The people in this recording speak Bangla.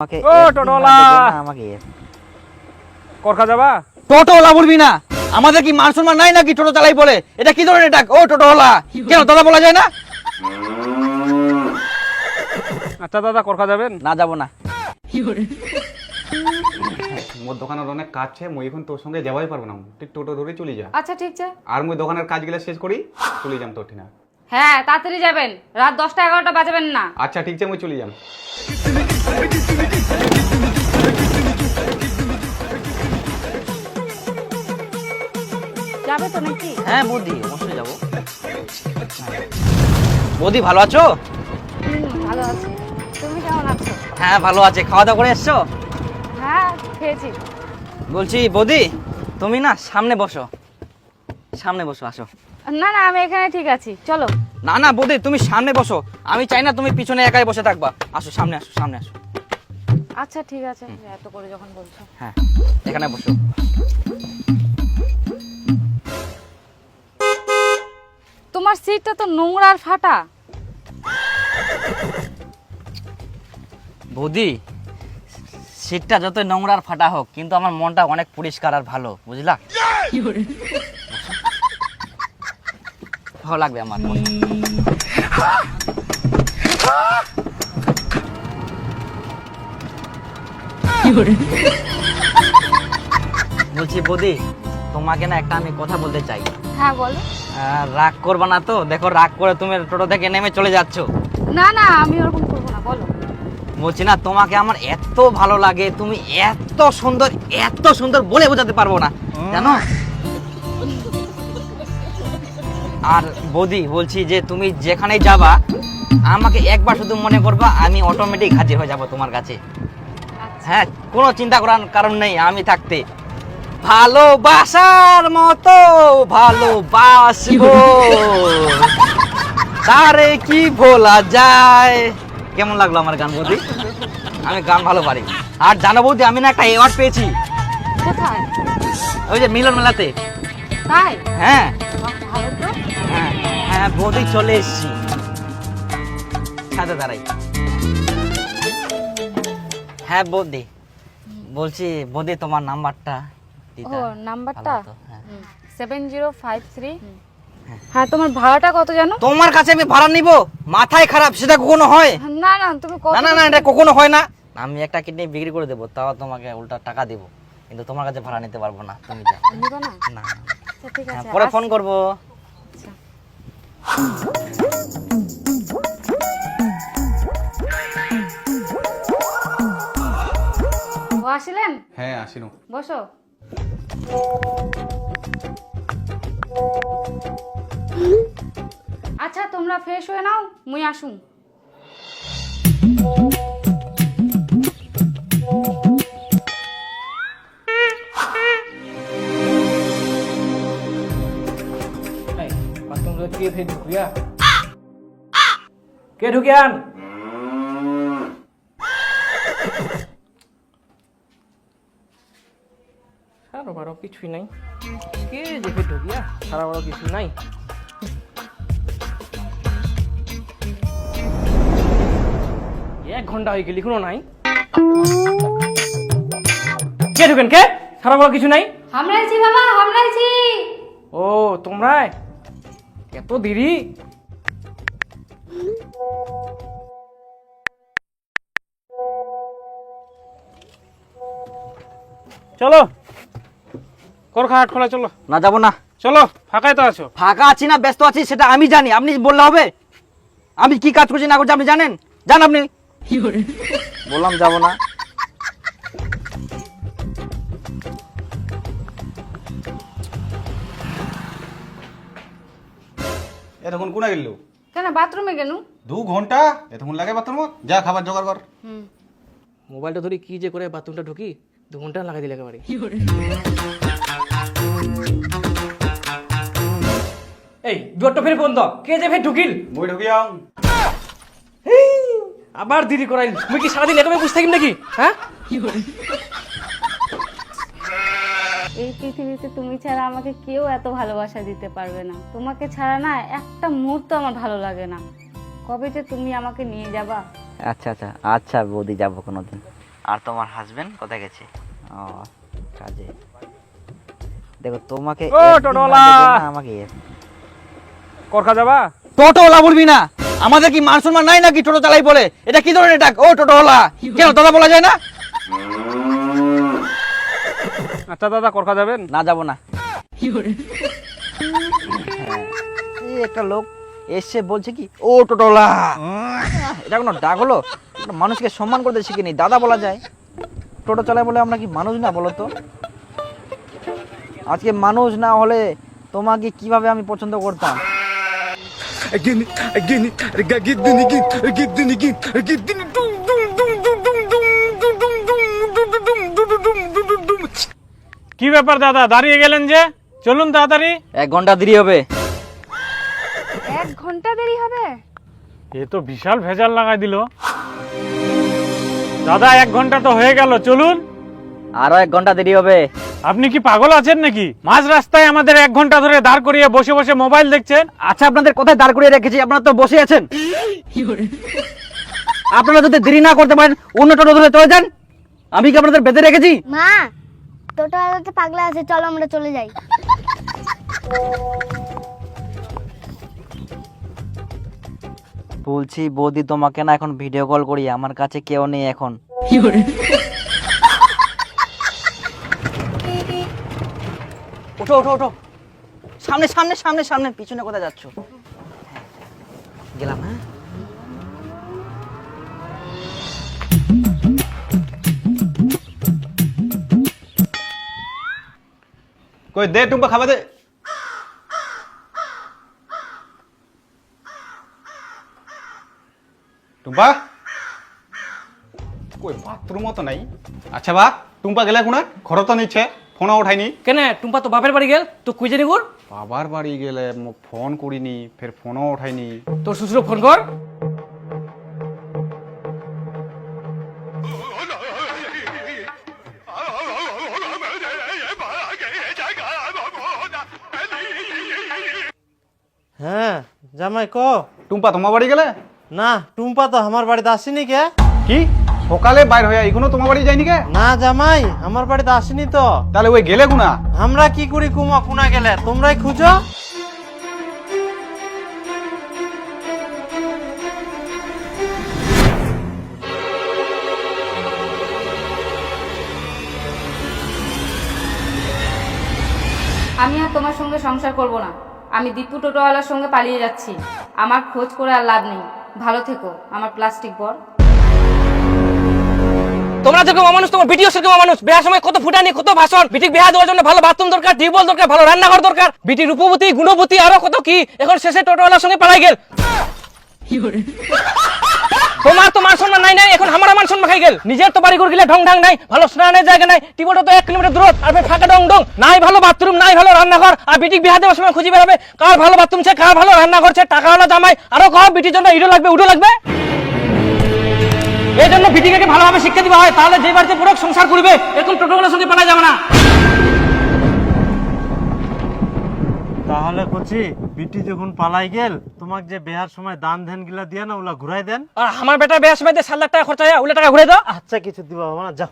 আমাকে ও, আমাকে যাবা? বলবি না? আমাদের কি মান সম্মান নাই নাকি টোটো চালাই বলে? এটা কি ধরনের ডাক? ও কেন দাদা বলা যায় না? আচ্ছা দাদা করখা যাবেন? না যাব না। মোর দোকানের অনেক কাজ আছে মুই এখন তোর সঙ্গে যাবাই পারব না। ঠিক টোটো ধরে চলে যা। আচ্ছা ঠিক আছে। আর মুই দোকানের কাজগুলো শেষ করি চলে যাম তোর ঠিনা। হ্যাঁ তাড়াতাড়ি যাবেন। রাত দশটা এগারোটা বাজাবেন না। আচ্ছা ঠিক আছে মুই চলে যাম। যাবে তো নাকি? হ্যাঁ বৌদি অবশ্যই যাব। বৌদি ভালো আছো? ভালো আছি। তুমি কেমন আছো? হ্যাঁ ভালো আছে। খাওয়া দাওয়া করে এসছো? হ্যাঁ খেয়েছি। বলছি বৌদি তুমি না সামনে বসো। সামনে বসো আসো। না না আমি এখানে ঠিক আছি। চলো। না না বৌদি তুমি সামনে বসো। আমি চাই না তুমি পিছনে একাই বসে থাকবা। আসো সামনে আসো সামনে আসো। আচ্ছা ঠিক আছে। এত করে যখন বলছো। হ্যাঁ এখানে বসো। তোমার সিটটা তো নোংরার ফাটা। বৌদি সিটটা যত নোংরার ফাটা হোক কিন্তু আমার মনটা অনেক পরিষ্কার আর ভালো বুঝলা? ভালো লাগবে আমার বলছি বৌদি তোমাকে না একটা আমি কথা বলতে চাই। হ্যাঁ বলো। রাগ করবা না তো? দেখো রাগ করে তুমি টোটো থেকে নেমে চলে যাচ্ছ। না না আমি ওরকম করব না বলো। বলছি না তোমাকে আমার এত ভালো লাগে তুমি এত সুন্দর এত সুন্দর বলে বোঝাতে পারব না। জানো? আর বৌদি বলছি যে তুমি যেখানে যাবা আমাকে একবার শুধু মনে করবা আমি অটোমেটিক হাজির হয়ে যাব তোমার কাছে। হ্যাঁ কোনো চিন্তা করার কারণ নেই আমি থাকতে। ভালোবাসার মতো ভালোবাসবো। তারে কি ভোলা যায়? কেমন লাগল আমার গান বৌদি? আমি গান ভালো পারি। আর জানো বৌদি আমি না একটা অ্যাওয়ার্ড পেয়েছি। কোথায়? ওই যে মিলন মেলাতে। তাই? হ্যাঁ। হ্যাঁ বৌদি চলে এসছি। সাথে দাঁড়াই। হ্যাঁ বৌদি। বলছি বৌদি তোমার নাম্বারটা দিতে। ও নাম্বারটা? ভালো হ্যাঁ। Seven zero five three. হ্যাঁ তোমার ভাড়াটা কত জানো? তোমার কাছে আমি ভাড়া নিব? মাথায় খারাপ সেটা কখনো হয়? না না তুমি কত না না না এটা কখনো হয় না। আমি একটা কিডনি বিক্রি করে দেবো তাও তোমাকে উল্টা টাকা দেবো। কিন্তু তোমার কাছে ভাড়া নিতে পারব না তুমি যাও নিবে না? না আচ্ছা ঠিক হ্যাঁ, আছে পরে ফোন করব। আচ্ছা। ও আসলেন? হ্যাঁ আসিনু। বসো। আচ্ছা তোমরা ফ্রেশ হয়ে নাও মুই আসুন। কে ফের ঢুকিয়া কে ঢুকিয়ান সারা বারো কিছুই নাই। কে যে ফের ঢুকিয়া সারা বারো কিছু নাই। এক ঘণ্টা হয়ে গেল এখনও নাই। কে ঢুকেন কে? সারা বারো কিছু নাই? হামলাইছি বাবা হামলাইছি। ও তোমরা এত দেরি? চলো। করখা হাট খোলা চলো। না যাব না। চলো ফাঁকাই তো আছো। ফাঁকা আছি না ব্যস্ত আছি সেটা আমি জানি। আপনি বললে হবে? আমি কি কাজ করছি না করছি আপনি জানেন? জান আপনি। বললাম যাব না। এতক্ষণ কোনা গেল? কেন বাথরুমে গেলু দু ঘণ্টা? এতক্ষণ লাগে বাথরুম যা খাবার জোগাড় কর। মোবাইলটা ধরে কি যে করে বাথরুমটা ঢুকি দু ঘণ্টা লাগাই দিলে একেবারে। এই দুয়ারটা ফের বন্ধ। কে যে ফের ঢুকিল? মুই ঢুকিয়াম আবার দেরি করাইল। মুই কি সারাদিন একেবারে বসে থাকিম নাকি? হ্যাঁ? এই পৃথিবীতে তুমি ছাড়া আমাকে কেউ এত ভালোবাসা দিতে পারবে না। তোমাকে ছাড়া না একটা মুহূর্ত আমার ভালো লাগে না। কবে যে তুমি আমাকে নিয়ে যাবা? আচ্ছা আচ্ছা আচ্ছা বৌদি যাব কোনোদিন। আর তোমার হাজবেন্ড কোথায় গেছে? ও কাজে। দেখো তোমাকে ও, না, আমাকে। করখা যাবা? টোটোওয়ালা বলবি না? আমাদের কি মান সম্মান নাই নাকি টোটো চালাই বলে? এটা কি ধরনের ডাক? ও টোটোওয়ালা! কেন দাদা বলা যায় না? আচ্ছা দাদা করখা যাবেন? না যাব না। এই একটা লোক এসে বলছে কি ও টোটোলা। এটা কোনো ডাক হলো? মানুষকে সম্মান করতে শিখে শিখিনি দাদা বলা যায়। টোটো চালায় বলে আমরা কি মানুষ না বলো তো? আজকে মানুষ না হলে তোমাকে কীভাবে আমি পছন্দ করতাম? Again, again, again, again, again, again, again, dum কি ব্যাপার দাদা দাঁড়িয়ে গেলেন যে? চলুন তাড়াতাড়ি। এক ঘণ্টা দেরি হবে। এক ঘণ্টা দেরি হবে? এ তো বিশাল ভেজাল লাগাই দিল। দাদা এক ঘণ্টা তো হয়ে গেল চলুন। আরও এক ঘণ্টা দেরি হবে। আপনি কি পাগল আছেন নাকি? মাঝ রাস্তায় আমাদের এক ঘণ্টা ধরে দাঁড় করিয়ে বসে বসে মোবাইল দেখছেন। আচ্ছা আপনাদের কোথায় দাঁড় করিয়ে রেখেছি? আপনারা তো বসে আছেন। আপনারা যদি দেরি না করতে পারেন অন্য টোটো ধরে চলে যান। আমি কি আপনাদের বেঁধে রেখেছি? মা টোটো আলাতে পাগলা আছে চলো আমরা চলে যাই। বলছি বৌদি তোমাকে না এখন ভিডিও কল করি আমার কাছে কেউ নেই এখন। ওঠো ওঠো ওঠো। সামনে সামনে সামনে সামনে পিছনে কোথায় যাচ্ছ? গেলাম হ্যাঁ। কই দে টুম্পা খাবা দে। টুম্পা? কই বাথরুমও তো নাই। আচ্ছা বা টুম্পা গেলে কোনা? ঘর তো নিচ্ছে ফোনও উঠাইনি কেনে টুম্পা তো বাপের বাড়ি গেল তো কুই জানি কর বাবার বাড়ি গেলে ফোন করিনি ফের ফোনও উঠাইনি তোর শ্বশুর ফোন কর। জামাই ক? টুম্পা তোমার বাড়ি গেলে? না টুম্পা তো আমার বাড়িতে আসেনি কে? কি? সকালে বাইর হয়ে এখনও তোমার বাড়ি যায়নি কে? না জামাই আমার বাড়িতে আসেনি তো। তাহলে ওই গেলে কোনা আমরা কি করি কুমা কুনা গেলে? তোমরাই খুঁজো। আমি আর তোমার সঙ্গে সংসার করব না। আমি দীপু টোটোওয়ালার সঙ্গে পালিয়ে যাচ্ছি। আমার খোঁজ করে আর লাভ নেই। ভালো থেকো আমার প্লাস্টিক বর। তোমরা যেরকম মানুষ তোমার ভিডিও সেরকম মানুষ বিয়ার সময় কত ফুটানি কত ভাষণ। বিটিক বিয়া দেওয়ার জন্য ভালো বাথরুম দরকার টিউবওয়েল দরকার ভালো রান্নাঘর দরকার। বিটি রূপবতী গুণবতী আরও কত কি এখন শেষে টোটোওয়ালার সঙ্গে পালাই গেল। তোমার তো মান নাই নাই, এখন আমার মান সম্মান খাই গেল। নিজের তো বাড়ি গেলে ঢং ঢং নাই, ভালো স্নানের জায়গা নাই টিউবওয়েলটা তো এক কিলোমিটার দূর আর ফাঁকা ডং ডং, নাই ভালো বাথরুম নাই ভালো রান্নাঘর, আর বিটিক বিয়া দেওয়ার সময় খুঁজি বেড়াবে কার ভালো বাথরুম ছে কার ভালো রান্নাঘর ছে টাকাওয়ালা জামাই, আরও কহ বিটির জন্য ইডো লাগবে, উডো লাগবে? এই জন্য বিটিকে ভালোভাবে শিক্ষা দিবা হয়, তাহলে যে বাড়িতে পুরো সংসার করবে এরকম টোটোগুলোর সঙ্গে পালা যাবে না। তাহলে কচি বিটি যখন পালাই গেল তোমাক যে বেহার সময় দান ধ্যান গিলা দিয়া না ওলা ঘুরাই দেন। আর আমার বেটা বিয়ার সময় যে সাত লাখ টাকা খরচা হয় ওগুলো টাকা ঘুরে দাও। আচ্ছা কিছু দিবা বাবা না যাও